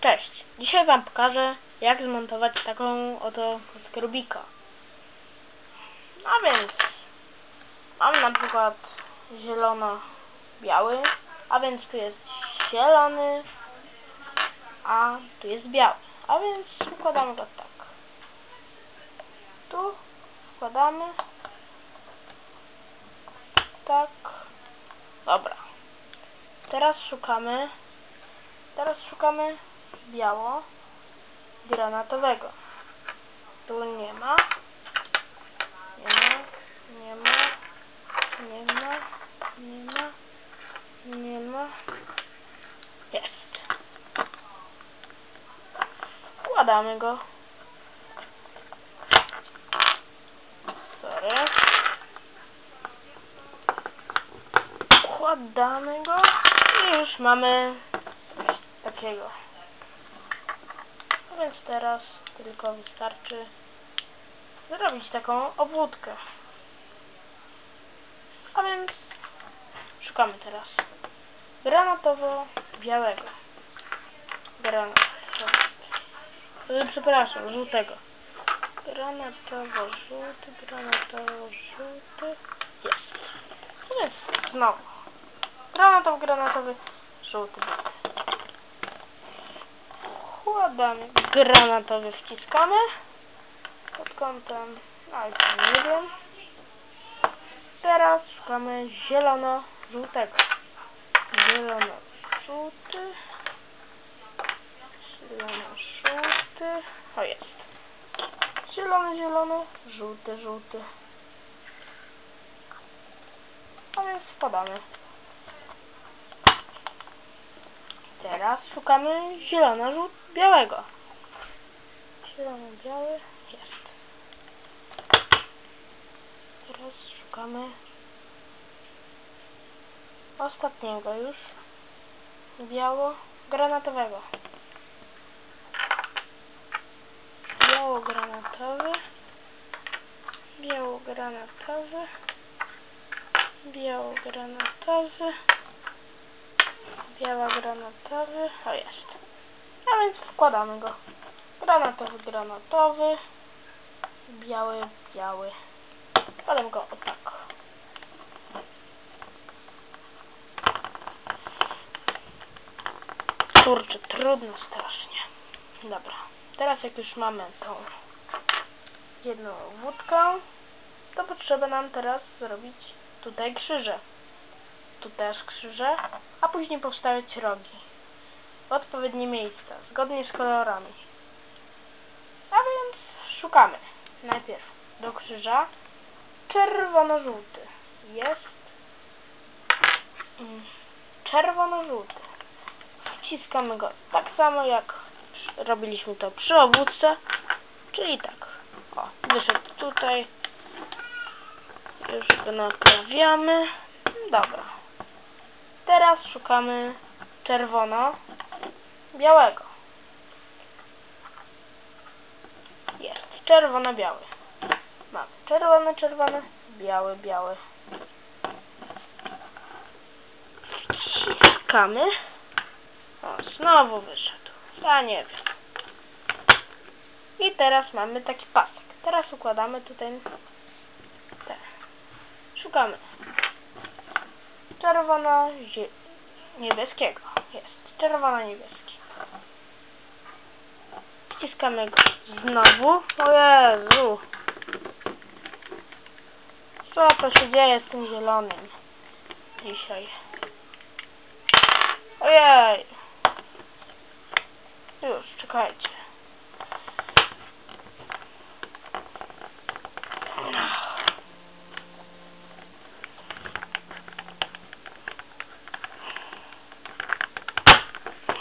Cześć! Dzisiaj Wam pokażę, jak zmontować taką oto kostkę Rubika. A więc mam na przykład zielono-biały, a więc tu jest zielony, a tu jest biały. A więc układamy go tak. Tu wkładamy. Tak. Dobra. Teraz szukamy. Teraz szukamy biało granatowego. Tu nie ma. Nie ma. Nie ma. Nie ma. Nie ma. Nie ma. Jest. Wkładamy go. Wkładamy go i już mamy takiego. A więc teraz tylko wystarczy zrobić taką obwódkę. A więc szukamy teraz granatowo-białego. Granatowo. y, Przepraszam, żółtego. Granatowo-żółty, granatowo-żółty. Jest. A więc znowu. Granatowo-granatowy, żółty. Wkładamy granatowy, wciskamy pod kątem, no i tam nie wiem. Teraz szukamy zielono-żółtego. Zielono-żółty. Zielono-żółty. O jest. Zielony, zielony, żółty, żółty. A więc wkładamy. Teraz szukamy zielono żółt białego. Zielono biały jest. Teraz szukamy ostatniego już biało granatowego. Biało granatowy. Biało granatowy. Biało granatowy biała granatowy, o jest. A więc wkładamy go. Granatowy, granatowy, biały, biały. Wkładam go o tak. Kurczę, trudno strasznie. Dobra, teraz jak już mamy tą jedną wódkę, to potrzeba nam teraz zrobić tutaj krzyże tu też krzyże, a później powstawiać rogi w odpowiednie miejsca, zgodnie z kolorami. A więc szukamy najpierw do krzyża czerwono-żółty. Jest mm, czerwono-żółty. Wciskamy go tak samo jak robiliśmy to przy obwódce, czyli tak. O, wyszedł tutaj. Już go naprawiamy. Dobra. Teraz szukamy czerwono białego. Jest czerwono-biały. Mamy czerwony, czerwony, biały, biały. Wciskamy. O, znowu wyszedł. Ja nie wiem. I teraz mamy taki pasek. Teraz układamy tutaj te. Szukamy czerwono niebieskiego. Jest czerwono-niebieski. Wciskamy go znowu. O Jezu! Co to się dzieje z tym zielonym dzisiaj? Ojej! Już, czekajcie.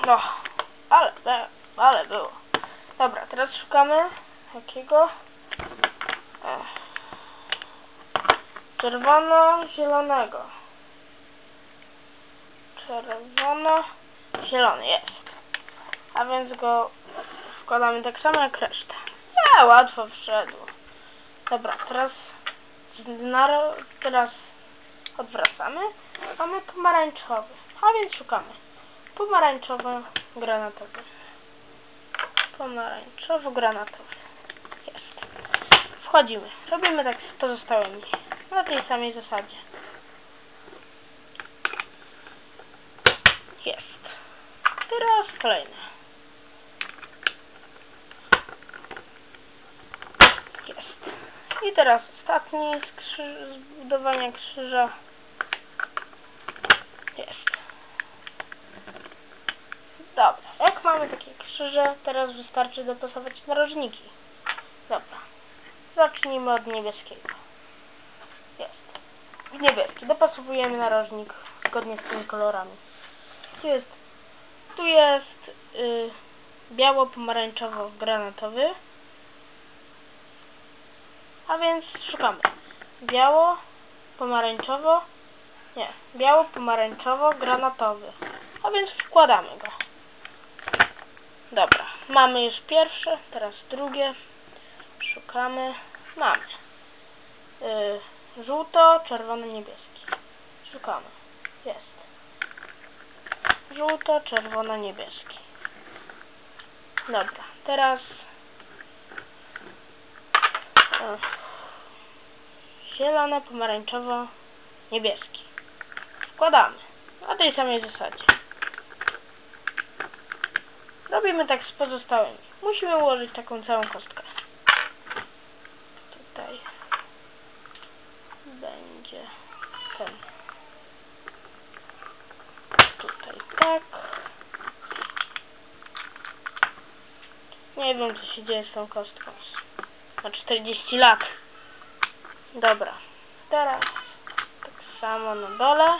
No, ale, ale było. Dobra, jakiego? Ech. Czerwono-zielonego. Czerwono-zielony jest. A więc go wkładamy tak samo jak resztę. Ja, łatwo wszedł. Dobra, teraz teraz odwracamy. Mamy pomarańczowy. A więc szukamy. Pomarańczowy, granatowy. Pomarańczowy, granatowy. Jest. Wchodzimy. Robimy tak z pozostałymi. Na tej samej zasadzie. Jest. Teraz kolejny. Jest. I teraz ostatni z, krzyża. Jest. Dobra, jak mamy takie krzyże, teraz wystarczy dopasować narożniki. Dobra. Zacznijmy od niebieskiego. Jest. Niebieski. Dopasowujemy narożnik zgodnie z tymi kolorami. Tu jest, tu jest y, biało-pomarańczowo-granatowy. A więc szukamy. Biało, pomarańczowo, nie, biało, pomarańczowo, granatowy. A więc wkładamy go. Dobra, mamy już pierwsze, teraz drugie. Szukamy. Mamy. Yy, żółto, czerwono, niebieski. Szukamy. Jest. Żółto, czerwono, niebieski. Dobra, teraz zielone, pomarańczowo, niebieski. Wkładamy. Na tej samej zasadzie. Robimy tak z pozostałymi. Musimy ułożyć taką całą kostkę. Tutaj będzie ten. Tutaj tak. Nie wiem co się dzieje z tą kostką. Ma 40 lat. Dobra. Teraz tak samo na dole.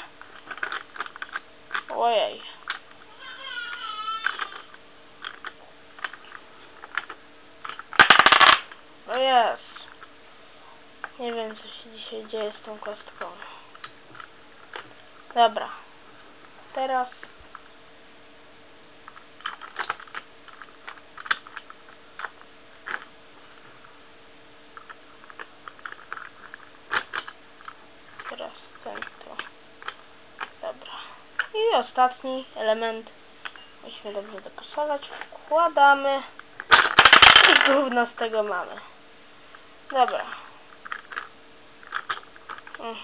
Ojej. O jest. Nie wiem co się dzisiaj dzieje z tą kostką. Dobra. Teraz Teraz ten tu. Dobra. I ostatni element. Musimy dobrze dopasować. Wkładamy. I gówno z tego mamy. Dobra. Mm.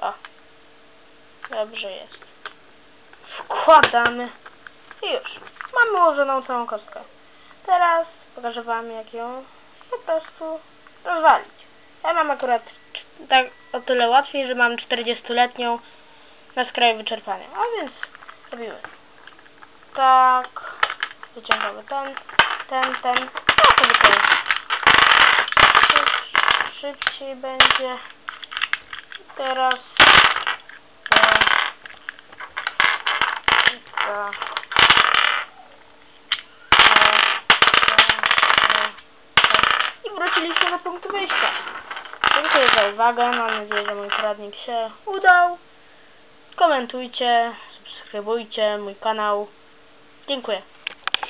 O. Dobrze jest. Wkładamy. I już. Mamy ułożoną całą kostkę. Teraz pokażę Wam, jak ją po prostu rozwalić. Ja mam akurat tak o tyle łatwiej, że mam 40-letnią na skraju wyczerpania. A więc robimy tak. Wyciągamy ten, ten, ten. No to wykonać. Szybciej będzie. Teraz to, to. i wróciliśmy do punktu wyjścia. Za uwagę. Mam nadzieję, że mój poradnik się udał. Komentujcie, subskrybujcie mój kanał. Dziękuję.